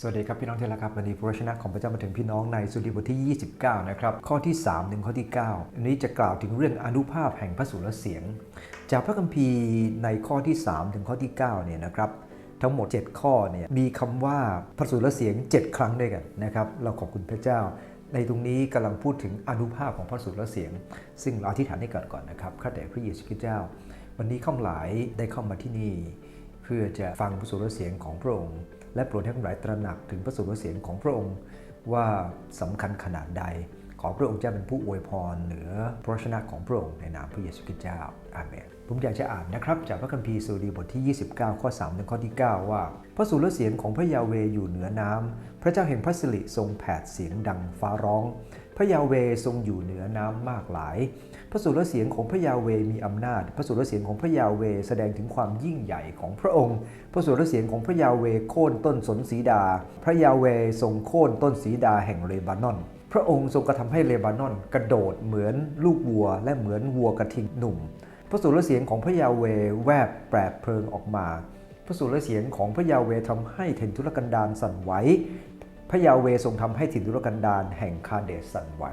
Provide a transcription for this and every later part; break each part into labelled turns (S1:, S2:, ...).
S1: สวัสดีครับพี่น้องเที่รักครับวันนี้พระชนะของพระเจ้ามาถึงพี่น้องในสุดีบทที่ 29 นะครับ ข้อที่ 3 ถึงข้อที่ 9 อันนี้จะกล่าวถึงเรื่องอนุภาพแห่งพระสุรเสียง จากพระคัมภีร์ในข้อที่ 3 ถึงข้อที่ 9 เนี่ยนะครับ ทั้งหมด 7 ข้อเนี่ยมีคำว่าพระสุรเสียง 7 ครั้งด้วยกันนะครับ เราขอบคุณพระเจ้า ในตรงนี้กำลังพูดถึงอนุภาพของพระสุรเสียง ซึ่งเราอธิษฐานให้ก่อนก่อนนะครับข้าแต่พระเยซูคริสต์เจ้า วันนี้ข้าหลายได้เข้ามาที่นี่ เพื่อจะฟังพระสุรเสียงของพระองค์ และโปรดให้ข้งหลายตระหนักถึงพระสุรเสียงของพระองค์ว่าสำคัญขนาดใด ขอพระองค์เจ้าเป็นผู้อวยพรเหนือพระชนะของพระองค์ในนามพระเยซูคริสต์เจ้าอาเมนผมอยากจะอ่านนะครับ จากพระคัมภีร์สุดีบทที่ 29 ข้อ3ถึงข้อที่ 9 ว่า พระสุรเสียงของพระยาเวอยู่เหนือน้ำพระเจ้าแห่งพระสิริทรงแผดเสียงดังฟ้าร้อง พระยาเวทรงอยู่เหนือน้ำมากหลาย พระสุรเสียงของพระยาเวมีอำนาจ พระสุรเสียงของพระยาเวแสดงถึงความยิ่งใหญ่ของพระองค์ พระสุรเสียงของพระยาเวโค่นต้นสนสีดา พระยาเวทรงโค่นต้นสีดาแห่งเลบานอน พระองค์ทรงกระทำให้เลบานอน กระโดดเหมือนลูกวัว และเหมือนวัวกระทิงหนุ่ม พระสุรเสียงของพระยาเวแวบแปรเพลิงออกมาพระสุรเสียงของพระยาเวทำให้ถิ่นทุรกันดารสั่นไหว พระยาเวทรงทำให้ถิ่นทุรกันดารแห่งคาเดสสั่นไหว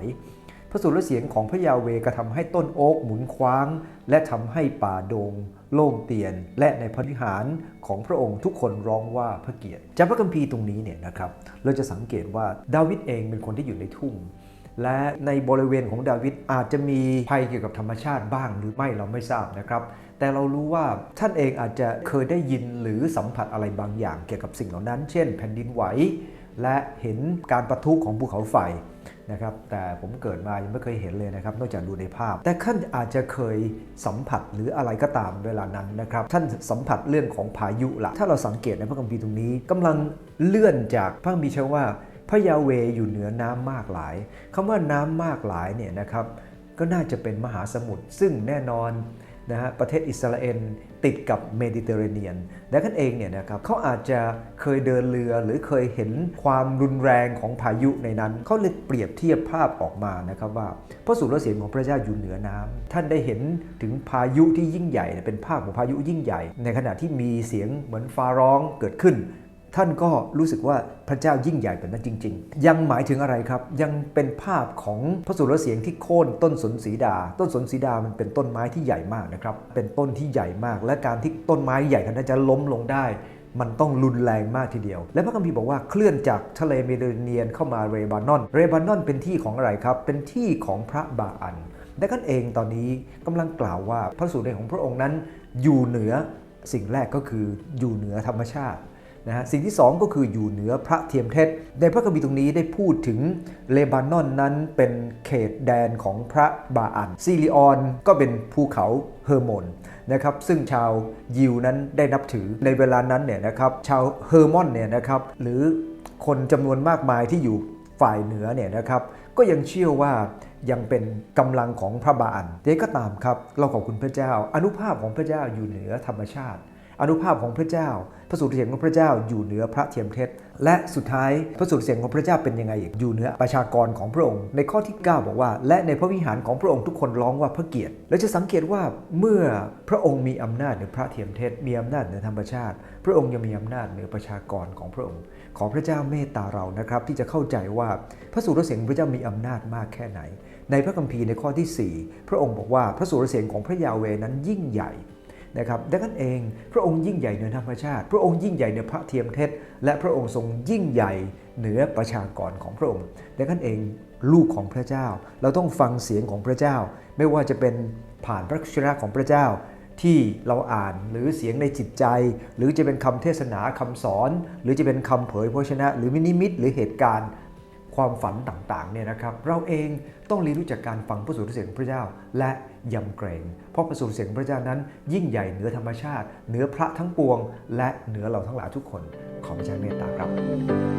S1: พระสุรเสียงของพระยาเวกระทำให้ต้นโอ๊กหมุนคว้าง และทำให้ป่าดง โล่งเตียน และในพระวิหารของพระองค์ทุกคนร้องว่าพระเกียรติจากพระคัมภีร์ตรงนี้เนี่ยนะครับ เราจะสังเกตว่าดาวิดเองเป็นคนที่อยู่ในทุ่งและในบริเวณของดาวิดอาจจะมีภัยเกี่ยวกับธรรมชาติบ้างหรือไม่เราไม่ทราบนะครับ แต่เรารู้ว่าท่านเองอาจจะเคยได้ยินหรือสัมผัสอะไรบางอย่างเกี่ยวกับสิ่งเหล่านั้น เช่น แผ่นดินไหว และเห็นการประทุของภูเขาไฟนะครับแต่ผมเกิดมายังไม่เคยเห็นเลยนะครับนอกจากดูในภาพ แต่ท่านอาจจะเคยสัมผัสหรืออะไรก็ตามเวลานั้นนะครับท่านสัมผัสเรื่องของพายุละถ้าเราสังเกตในพระคัมภีร์ตรงนี้กำลังเลื่อนจากพระคัมภีร์ชว่าพระยาเวอยู่เหนือน้ำมากหลายคำว่าน้ำมากหลายเนี่ยนะครับก็น่าจะเป็นมหาสมุทรซึ่งแน่นอนนะฮะประเทศอิสราเอล ติดกับเมดิเตอร์เรเนียนและท่านเองเนี่ยนะครับเขาอาจจะเคยเดินเรือหรือเคยเห็นความรุนแรงของพายุในนั้น เขาเลยเปรียบเทียบภาพออกมานะครับว่าพระสุรเสียงของพระเจ้าอยู่เหนือน้ำท่านได้เห็นถึงพายุที่ยิ่งใหญ่ เป็นภาพของพายุยิ่งใหญ่ ในขณะที่มีเสียงเหมือนฟ้าร้องเกิดขึ้น ท่านก็รู้สึกว่าพระเจ้ายิ่งใหญ่แบบนั้นจริง ๆ ยังหมายถึงอะไรครับ ยังเป็นภาพของพระสุรเสียงที่โค่นต้นสนสีดา ต้นสนสีดามันเป็นต้นไม้ที่ใหญ่มากนะครับ เป็นต้นที่ใหญ่มาก และการที่ต้นไม้ใหญ่ขนาดนั้นจะล้มลงได้ มันต้องรุนแรงมากทีเดียว และพระคัมภีร์บอกว่าเคลื่อนจากทะเลเมดิเตอร์เรเนียนเข้ามาเรบานอน เรบานอนเป็นที่ของอะไรครับ เป็นที่ของพระบาอันและท่านเองตอนนี้กำลังกล่าวว่าพระสุรเสียงของพระองค์นั้นอยู่เหนือสิ่งแรกก็คืออยู่เหนือธรรมชาติ นะฮะสิ่งที่ 2 ก็คืออยู่เหนือพระเทียมเท็จในพระคัมภีร์ตรงนี้ได้พูดถึงเลบานอนนั้นเป็นเขตแดนของพระบาอันซิลิออนก็เป็นภูเขาเฮอร์โมนนะครับซึ่งชาวยิวนั้นได้นับถือในเวลานั้นเนี่ยนะครับชาวเฮอร์มอนเนี่ยนะครับหรือคนจำนวนมากมายที่อยู่ฝ่ายเหนือเนี่ยนะครับก็ยังเชื่อว่ายังเป็นกำลังของพระบาอันเด็ก็ตามครับ เราขอบคุณพระเจ้า อนุภาพของพระเจ้าอยู่เหนือธรรมชาติ อนุภาพของพระเจ้า พระสุรเสียงของพระเจ้าอยู่เหนือพระเทียมเท็จและสุดท้ายพระสุรเสียงของพระเจ้าเป็นยังไงอีกอยู่เหนือประชากรของพระองค์ ในข้อที่ 9 บอกว่า และในพระวิหารของพระองค์ทุกคนร้องว่าพระเกียรติและจะสังเกตว่าเมื่อพระองค์มีอำนาจเหนือพระเทียมเท็จมีอำนาจเหนือธรรมชาติ พระองค์ยังมีอำนาจเหนือประชากรของพระองค์ ขอพระเจ้าเมตตาเรานะครับ ที่จะเข้าใจว่าพระสุรเสียงของพระเจ้ามีอำนาจมากแค่ไหน ในพระคัมภีร์ในข้อที่ 4 พระองค์บอกว่าพระสุรเสียงของพระยาเวนั้นยิ่งใหญ่ นะครับดังนั้นเองพระองค์ยิ่งใหญ่เหนือธรรมชาติ พระองค์ยิ่งใหญ่เหนือพระเทียมเท็จ และพระองค์ทรงยิ่งใหญ่เหนือประชากรของพระองค์ดังนั้นเองลูกของพระเจ้า เราต้องฟังเสียงของพระเจ้า ไม่ว่าจะเป็นผ่านพระชนะของพระเจ้าที่เราอ่านหรือเสียงในจิตใจ หรือจะเป็นคำเทศนาคำสอน หรือจะเป็นคำเผยพระชนะ หรือมินิมิตหรือเหตุการณ์ ความฝันต่างๆเนี่ยนะครับเราเองต้องเรียนรู้จากการฟังพระสูตรเสียงพระเจ้า และยำเกรง เพราะพระสูตรเสียงพระเจ้านั้น ยิ่งใหญ่เหนือธรรมชาติ เหนือพระทั้งปวง และเหนือเราทั้งหลายทุกคน ขอพระเจ้าเมตตาครับ